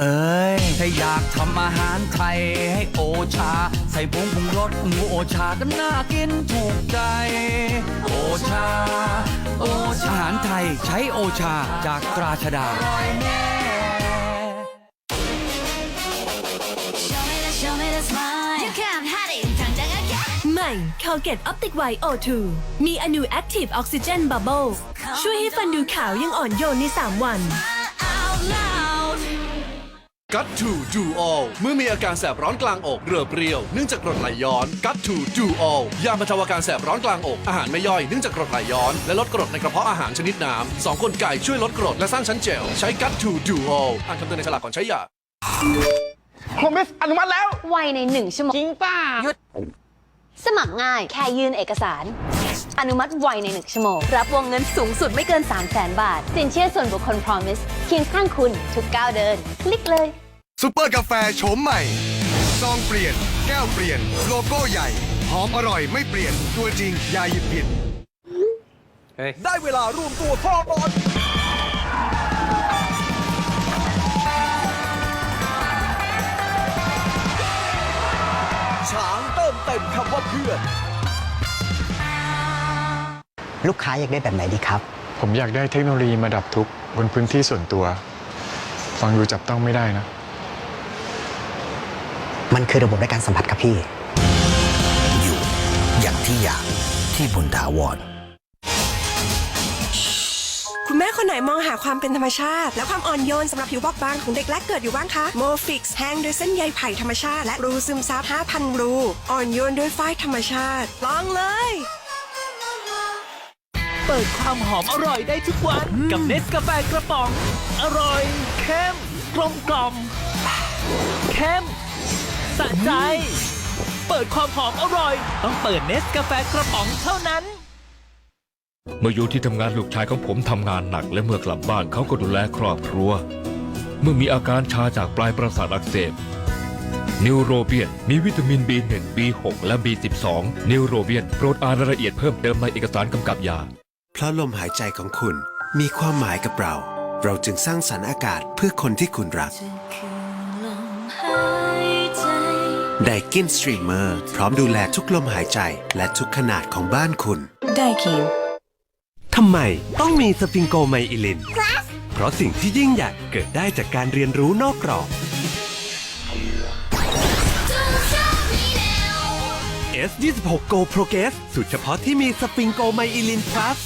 เอ้ย ถ้าอยากทำอาหารไทยให้โอชา ใส่ผงปรุงรสหมูโอชาก็น่ากินถูกใจ โอชา โอชาอาหารไทยใช้โอชาจากตราชดา Show me the, show me the smile. You can't hide it. 당장 할게. ใหม่ Colgate Optic White O2 มีอนู Active Oxygen Bubbles ช่วยให้ฟันดูขาวยังอ่อนโยนใน 3 วัน Out loud. กัตทูดูออลเมื่อมีอาการแสบร้อนกลางอกเรือเปรี้ยวเนื่องจากกรดไหลย้อนกัตทูดูออลยาบรรเทาอาการแสบร้อนกลางอกอาหารไม่ย่อยเนื่องจากกรดไหลย้อน และลดกรดในกระเพาะอาหารชนิดน้ำสองกลไก่ช่วยลดกรดและสร้างชั้นเจลใช้กัตทูดูออลอ่านคำเตือนในฉลากก่อนใช้ยาโฮมเมสอนุมัติแล้ว ไวในหนึ่งชั่วโมง จริงป่ะหยุดสมัครง่าย แค่ยื่นเอกสาร อนุมัติไวในหนึ่งชั่วโมง รับวงเงินสูงสุดไม่เกิน 3 0 0 0 0 0บาท สินเชื่อส่วนบุคคล Promise เคียงข้างคุณทุกก้าวเดิน คลิกเลยซุปเปอร์กาแฟโฉมใหม่ซองเปลี่ยน แก้วเปลี่ยน โลโก้ใหญ่ หอมอร่อยไม่เปลี่ยน ตัวจริงอย่าหยิบผิด ได้เวลารวมตัวพ่อบอลช้างเติมเต็มคำว่าเพื่อน ลูกค้าอยากได้แบบไหนดีครับ ผมอยากได้เทคโนโลยีมาดับทุกข์บนพื้นที่ส่วนตัว ฟังดูจับต้องไม่ได้นะ มันคือระบบในการสัมผัสครับพี่ อยู่อย่างที่อยากที่บุญถาวร คุณแม่คนไหนมองหาความเป็นธรรมชาติ และความอ่อนโยนสำหรับผิวบอบบางของเด็กแรกเกิดอยู่บ้างคะโมฟิกแห้งด้วยเส้นใยไผ่ธรรมชาติ และรูซึมซับ5,000 รู อ่อนโยนด้วยฝ้ายธรรมชาติ ลองเลย เปิดความหอมอร่อยได้ทุกวัน กับเนสกาแฟกระป๋อง อร่อยเข้มกลมกล่อมเข้มสะใจ เปิดความหอมอร่อย ต้องเปิดเนสกาแฟกระป๋องเท่านั้น เมื่ออยู่ที่ทำงานลูกชายของผมทำงานหนัก และเมื่อกลับบ้านเขาก็ดูแลครอบครัว เมื่อมีอาการชาจากปลายประสาทอักเสบนิวโรเบียนมีวิตามิน B1 B6 และ B12 นิวโรเบียนโปรดอ่านรายละเอียดเพิ่มเติมในเอกสารกำกับยา เพราะลมหายใจของคุณมีความหมายกับเรา เราจึงสร้างสรรค์อากาศเพื่อคนที่คุณรักไดกินสตรีมเมอร์พร้อมดูแลทุกลมหายใจและทุกขนาดของบ้านคุณได้คินทำไมต้องมีสฟิงโกไมอิลิน เพราะสิ่งที่ยิ่งใหญ่เกิดได้จากการเรียนรู้นอกกรอบ S26 Go Progress สุดเฉพาะที่มีสฟิงโกไมอิลิน plus